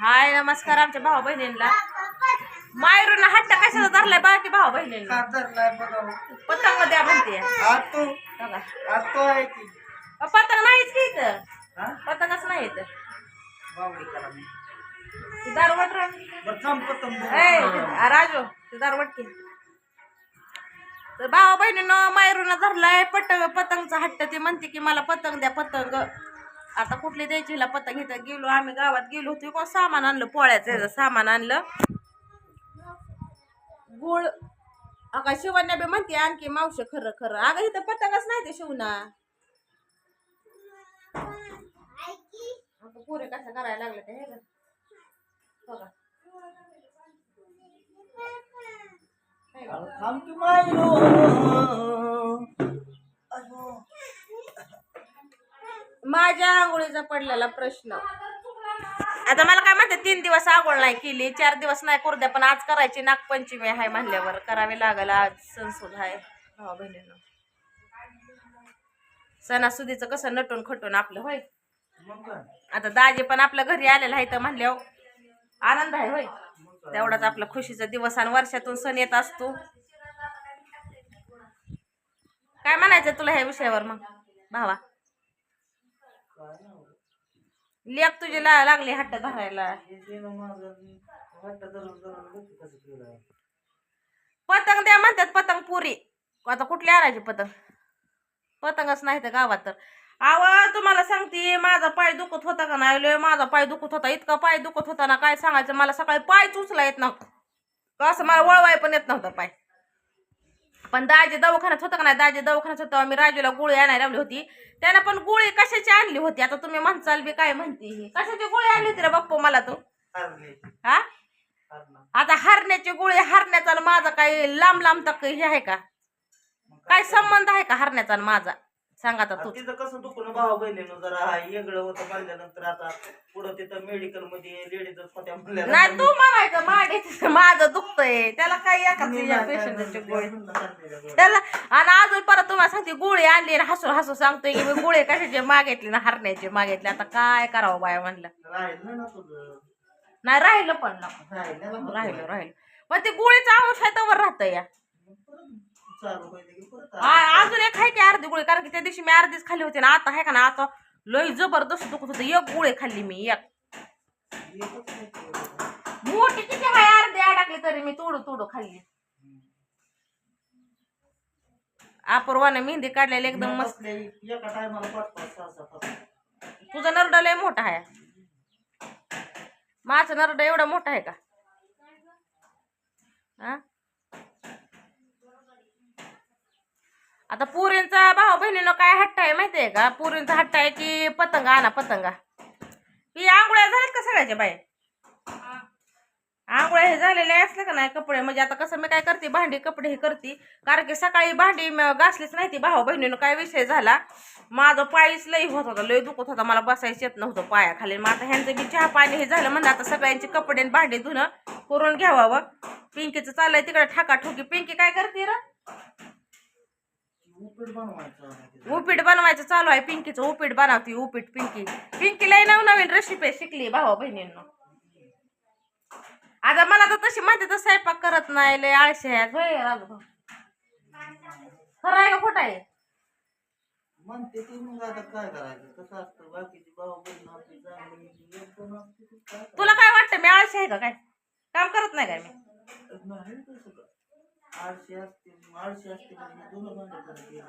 हाय नमस्कार आमच्या भाऊ बहिणींना. मायरून हट्ट कशाचा धरलाय बाकी भाऊ बहिणींना. धरलाय बघा पतंग द्या म्हणते. आतो बघा. आतो आहे की. अ, पतंग नाहीच की इथं. हा? पतंगच नाही इथं. बावडी करा मी. ती बरं ए आ, राजू ते दारवट की. तर भावा बहिणीनं मायरून धरलाय पतंग पतंगचा हट्ट ती म्हणते की मला पतंग द्या पतंग. आता कुठली द्यायची? हिला पतंग इथं गेलो आम्ही गावात गेलो होतो. कोण सामान आणलं? पोळ्याचं ह्याचं सामान आणलं. गुळ. अका शिवण्या बी म्हणते आणखी मावशी खरं खरं. अगं इथं पतंगच नाही ते शिवना पुरे कसं करायला लागलं ते हे. बघा. थांब माझ्या आंघोळीचा पडलेला प्रश्न. आता मला काय म्हणते तीन दिवस आंघोळ नाही केली चार दिवस नाही करू द्या पण आज करायची नागपंचमी आहे म्हणल्यावर. करावी लागल आज सणसूद आहे. भावा बहिणीनं. सणासुदीचं कसं नटून खटून आपलं होय? आता दाजी पण आपल्या घरी आलेला आहे तर म्हणल्यावर. आनंद आहे होय? तेवढाच आपला खुशीचा दिवस आणि वर्षातून सण येत असतो. काय म्हणायचं तुला ह्या विषयावर मग भावा. लेख तुझी ला लागली हट्ट धरायला. पतंग द्या म्हणतात पतंग पुरी. आता कुठली आणायची पतंग? पतंगच नाही तर गावात तर. आव तुम्हाला सांगते माझा पाय दुखत होता का नाही? माझा पाय दुखत होता. इतका पाय दुखत होता ना काय सांगायचं? मला सकाळी पाय उचला येत नव्हता. असं? मला वळवाय पण येत नव्हतं पाय. पण दाजी दवाखान्यात होतं का नाही? दाजी दवाखान्यात होतं मी राजूला गोळी आणायला लावली होती. त्यानं पण गोळी कशाची आणली होती? आता तुम्ही म्हणसाल बी काय म्हणते कशाची गोळी आणली होती रे बाप्पा मला तू? हा? आता हरण्याची गोळी हरण्याचा माझा काही लांब लांब तक हे आहे का? काय संबंध आहे का हरण्याचा आणि माझा? सांगा आता तू. तिथं कसं दुखणं भाऊ बहिणीनं जरा हा वेगळं होतं म्हणल्यानंतर आता पुढं तिथं मेडिकलमध्ये लेडीजच होत्या नाही तू म्हणायचं माडे माझं दुखतंय. त्याला काय एकाच पेशंटची गोळी त्याला आणि अजून परत तुम्हाला सांगते गोळी आणली आणि हसू हसू सांगतोय की मी गोळी कशाची मागितली ना हरण्याची मागितली. आता काय करावं बाया म्हणलं. राहिलं ना तुझं. नाही राहिलं पण ना. राहिलं राहिलं राहिलं. पण ते गोळीचा तवर राहतं या. अजून एक की अर्धी गोळी कारण की त्या दिवशी मी अर्धीच खाल्ली होती ना आता आहे का ना आता लय जबरदस्त दुखत होतं. एक गोळी खाल्ली मी एक. मोठी किती आहे? अर्धी अडकली तरी मी तोडू तोडू खाल्ली. अपूर्वाने मेहंदी काढलेली एकदम मस्त. तुझा नरड लय मोठा आहे. माझं नरड एवढा मोठा आहे का? हा? आता पुरींचा भाऊ बहिणीनं काय हट्ट आहे माहितीये का? पुरींचा हट्ट आहे की पतंगा आणा पतंगा. ही आंघोळ्या झाल्यात का सगळ्याच्या बाय आंघोळ्या हे झालेले असले का नाही कपडे? म्हणजे आता कसं मी काय करते भांडी कपडे हे करते. कारण की सकाळी भांडी घासलीच नाही ती भाऊ बहिणीनं. काय विषय झाला? माझं पायच लई होत होता लई दुखत होता. मला बसायचं येत नव्हतं पायाखाली. मग आता ह्यांचं बी चहा पाणी हे झालं म्हणजे आता सगळ्यांची कपडे आणि भांडी धुणं करून घ्यावावं पिंकीचं चाललंय तिकडे ठाका ठोकी पिंकी काय करते र? उपीट बनवायचं आहे चालू आहे. पिंकीचं उपीट बनवती. उपीट पिंकी. पिंकी लई नवनवीन रेसिपी शिकली भावा बहिणींना. आता मला तर तशी माहिती तर स्वयंपाक करत नाही. लय आळशी आहेत राजभाऊ खरं आहे का खोटं आहे? म्हणते ती मग आता काय करायचं? कसं असतं? बाकीची भाऊ बहीण तुला काय वाटतं? मी आळशी आहे का काय? काम करत नाही काय मी करायचं? नाही तसं का आळशी असते आळशी असते म्हणजे दोन भांडे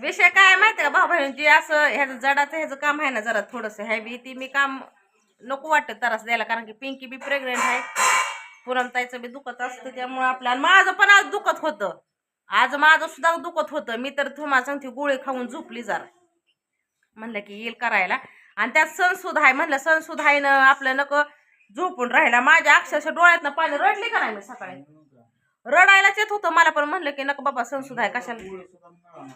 विषय काय माहिती का भाऊ बहिणीची असं ह्याचं जडाचं ह्याचं काम आहे ना जरा थोडंसं हॅवी ती मी काम नको वाटत त्रास द्यायला कारण की पिंकी बी प्रेग्नेंट आहे. पुरणताईचं बी दुखत असतं त्यामुळे आपल्या आणि माझं पण आज दुखत होतं. आज माझं सुद्धा दुखत होतं. मी तर तुम्हाला सांगते गोळी खाऊन झोपली जरा. म्हणलं की येईल करायला. आणि त्यात सणसूद आहे म्हणलं सणसूद आहे ना आपलं नको झोपून राहिला. माझ्या अक्षरशः डोळ्यातनं पाणी रडली का नाही मी सकाळी? रडायलाच येत होतं. मला पण म्हणलं की नको बाबा सणसूद आहे कशाला?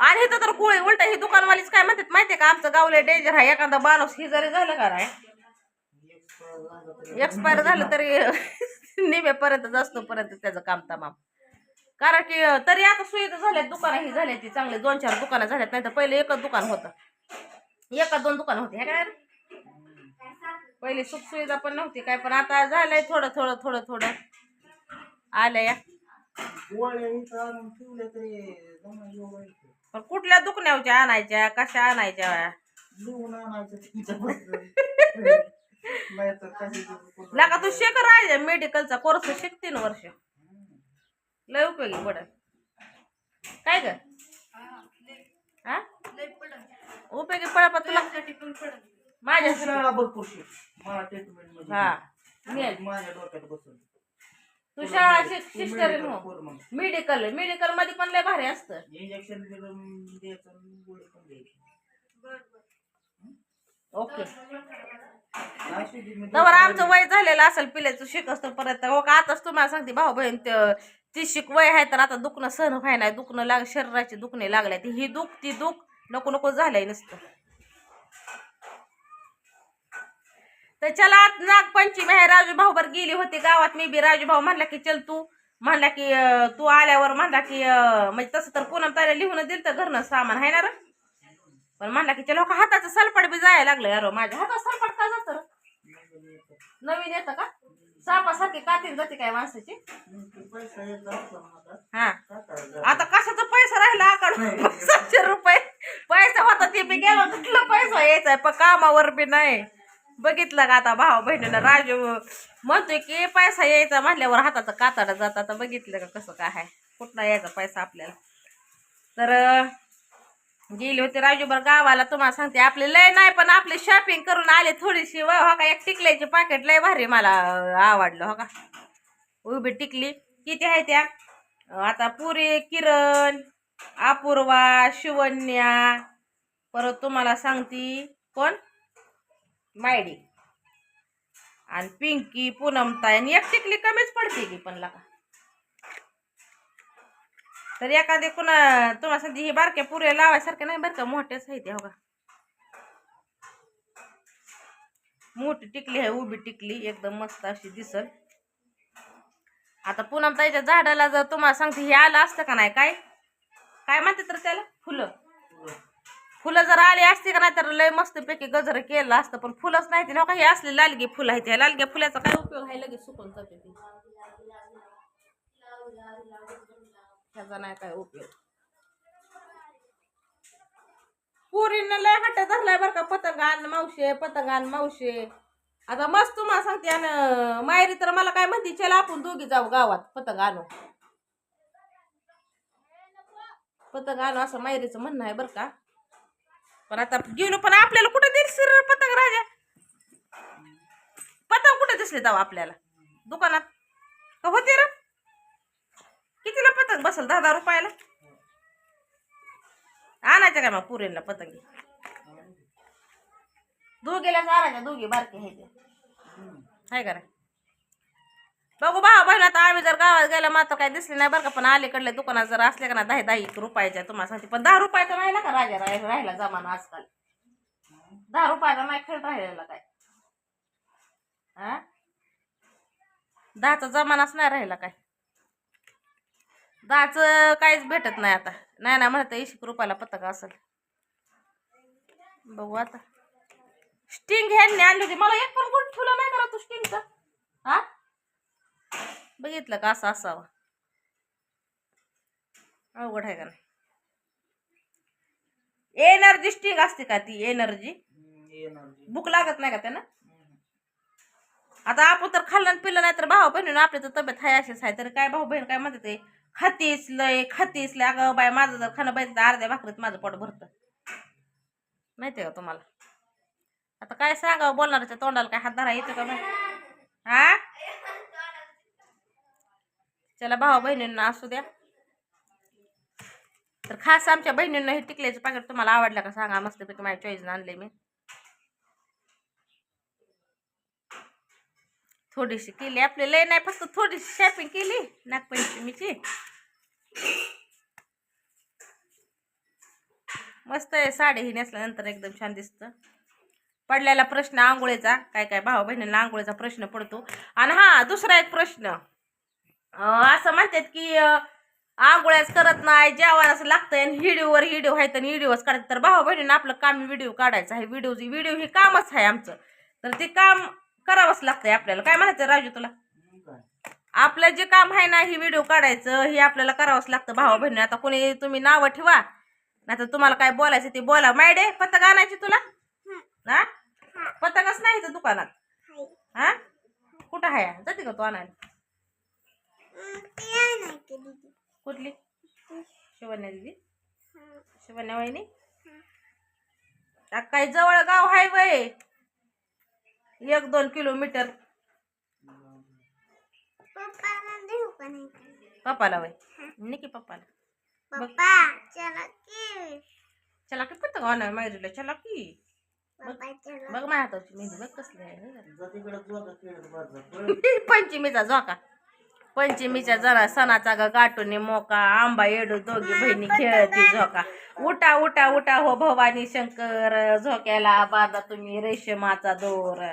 आणि इथं तर कुळे उलट ही दुकानवालीच काय म्हणतात माहितीये का? आमचं गावले डेंजर आहे. एखादा माणूस ही जरी झालं का नाही एक्सपायर झालं तरी एक्सपायर झालं तरी निमेपर्यंत त्याचं काम तमाम. कारण की तरी आता सुविधा झाल्यात दुकानं ही झाली ती चांगले दोन चार दुकानं झाल्यात नाही तर पहिले एकच दुकान होतं. एकच दोन दुकान होते हे काय? पहिली सुखसुविधा पण नव्हती काय पण. आता झालंय थोडं थोडं थोडं थोडं. आलंय या. पण कुठल्या दुखण्याच्या आणायच्या कशा आणायच्या? लागा तू शिक राहायचा मेडिकलचा कोर्स शिक तीन वर्ष. लय उपयोगी पडेल. काय ग? हा? उपयोगी पडेल पण तुला? माझ्या हा. माझ्या डोक्यात बसून. तू शाळा मग. मेडिकल मेडिकलमध्ये पण लय भारी असतं. Injection okay. तर आमचं वय झालेलं असेल पिल्याचं शिक असतं परत. हो का आताच तुम्हाला सांगते भाऊ बहीण ती शिक वय आहे तर आता दुखणं सहन व्हाय नाही. दुखणं लाग शरीराची दुखणे लागल्या ती. ही दुख ती दुख नको नको झालंय नुसतं. तर चला नागपंचमी आहे. राजू भाऊ बर गेली होती गावात. मी बी राजू भाऊ म्हणला की चल तू. म्हणला की तू आल्यावर म्हणला की म्हणजे तसं तर पूनम ताऱ्या लिहून दिलं तर घरनं सामान आहे ना रे? पण म्हणला की चलो का हाताचं सलपट बी जायला लागलं यार माझ्या हातात सलपट का जातं? नवीन येतं का? सापासारखी कातील जाते काय माणसाची? हा. आता कशाचा पैसा राहिला आकडून सातशे रुपये. पैसा होता ते बी गेला कुठला पैसा यायचा पण कामावर बी नाही. बघितलं का आता भाऊ बहिणीनं राजू म्हणतोय की पैसा यायचा म्हणल्यावर हाताचा कातडा जात आता बघितलं का कसं काय आहे. कुठला यायचा पैसा आपल्याला. तर गेले गेली होती गावाला तुम्हाला सांगते आपले लय नाही पण आपली शॉपिंग करून आले थोडीशी व हो का एक टिकल्याची पाकिट लय भारी मला आवडलं हो का. उभी टिकली. किती आहे त्या? आता पुरी किरण अपूर्वा शिवन्या परत तुम्हाला सांगती कोण? मायडी आणि पिंकी पूनमताई आणि एक टिकली कमीच पडते की पण लका. तर एखादी कुणा तुम्हाला सांगते ही बारक्या पुऱ्या लावायसारखे नाही बरं का मोठ्याच आहे ते हो का मोठी टिकली आहे उभी टिकली एकदम मस्त अशी दिसल. आता पूनम ताईच्या झाडाला जर तुम्हाला सांगते हे आलं असतं का नाही काय? काय म्हणते तर त्याला? फुलं. फुलं जर आली असती का नाही तर लय मस्तपैकी गजर केलं असतं. पण फुलंच नाही ते नका हे असले लालगी फुलं आहेत. ह्या लालग्या फुलाचा काय उपयोग आहे? लगेच सुकून जाते ती. त्याचा नाही काय उपयोग. पुरीनं लय हट्ट धरलाय बरं का. पतंगान मावशे पतंगान मावशे. आता मस्त तुम्हाला सांगते आणि मायरी तर मला काय म्हणते चला आपण दोघी जाऊ गावात पतंग आणू. पतंग आणू असं मायरीचं म्हणणं आहे बरं का. पण आता गेलो पण आपल्याला कुठं दिसली सर पतंग राजा? पतंग कुठं दिसले जाऊ आपल्याला? दुकानात? का होते र? कितीला पतंग बसल? दहा दहा रुपयाला? आणायचं काय मग पुरेला पतंग? दोघीला आणायच्या दोघी बारके आहे ते आहे का रे? बघू बा बहिण आता आम्ही जर गावात गेला मात्र काही दिसले नाही बरं का पण अलीकडल्या दुकानात जर असले का ना दहा दहा एक रुपयाच्या तुम्हाला सांगते पण दहा रुपयाचा राहिला का राजा राहिला राहिला जमाना आजकाल? दहा रुपयाचा नाही खेळ राहिलेला काय? हा दहाचा जमानाच नाही राहिला काय? दहाचं काहीच भेटत नाही आता. नाही ना म्हणत ऐंशी रुपयाला पथक असेल. बघू आता. स्टिंग ह्यांनी आणली होती. मला एक पण कुठं ठेवलं नाही करा तू स्टिंगचं हा बघितलं का असं असावं? अवघड आहे का नाही? एनर्जी स्टिंग असते का ती एनर्जी भूक लागत नाही का त्यानं? आता आपण तर खाल्लं पिल्लं नाही तर भाऊ बहिणीनं आपली तर तब्येत आहे अशीच आहे. तर काय भाऊ बहीण काय म्हणते ते? खातीस लय खातीस लय. अगं बाय माझं जर खाणं पाहिजे तर अर्ध्या भाकरीत माझं पोट भरतं. माहिती आहे का तुम्हाला? आता काय सांगावं? बोलणाऱ्याच्या तोंडाला काय हात धरा येतं का बाय हा चला भाऊ बहिणींना असू द्या. तर खास आमच्या बहिणींना हे टिकल्याचं पाकिट तुम्हाला आवडलं का सांगा. मस्तपैकी माझ्या चॉईसनं आणले मी. थोडीशी केली आपली. लय नाही फक्त थोडीशी शॉपिंग केली नागपंचमीची. मस्त आहे साडी ही नेसल्यानंतर एकदम छान दिसतं. पडलेला प्रश्न आंघोळीचा. काय काय भाऊ बहिणींना आंघोळीचा प्रश्न पडतो. आणि हा दुसरा एक प्रश्न. असं म्हणतात की आंघोळ्याच करत नाही जेवायलाच लागतं लागतंय आणि व्हिडिओवर व्हिडिओ आहे तर व्हिडिओच काढायचं तर भाऊ बहिणीनं आपलं काम व्हिडिओ काढायचं आहे. व्हिडिओ व्हिडिओ हे कामच आहे आमचं. तर ते काम करावंच लागतंय आपल्याला. काय म्हणायचं राजू तुला? आपलं जे काम आहे ना ही व्हिडिओ काढायचं हे आपल्याला करावंच लागतं. भावा बहिणी आता कोणी तुम्ही नावं ठेवा. नाही तर तुम्हाला काय बोलायचं ते बोला. मायडे पतंग आणायची तुला? हा? पतंगच नाही तर दुकानात? हा? कुठं आहे जाते का तू आणायला? कुठली? शिवण्या दिदी? शिवण्या वहिनी? काय जवळ गाव आहे वय. एक दोन किलोमीटर. पप्पाला वय. निकी पप्पाला. चला की पतंग आणा मायरीला चला की बघ. माझ्या हाताची मेहंदी बघ कसली आहे. पंचमीचा झोका. पंचमीच्या जरा सणाचा ग गाठून मोका आंबा येडू दोघी बहिणी खेळती झोका. उठा उठा उठा हो भवानी शंकर झोक्याला बाजा तुम्ही रेशमाचा दोर.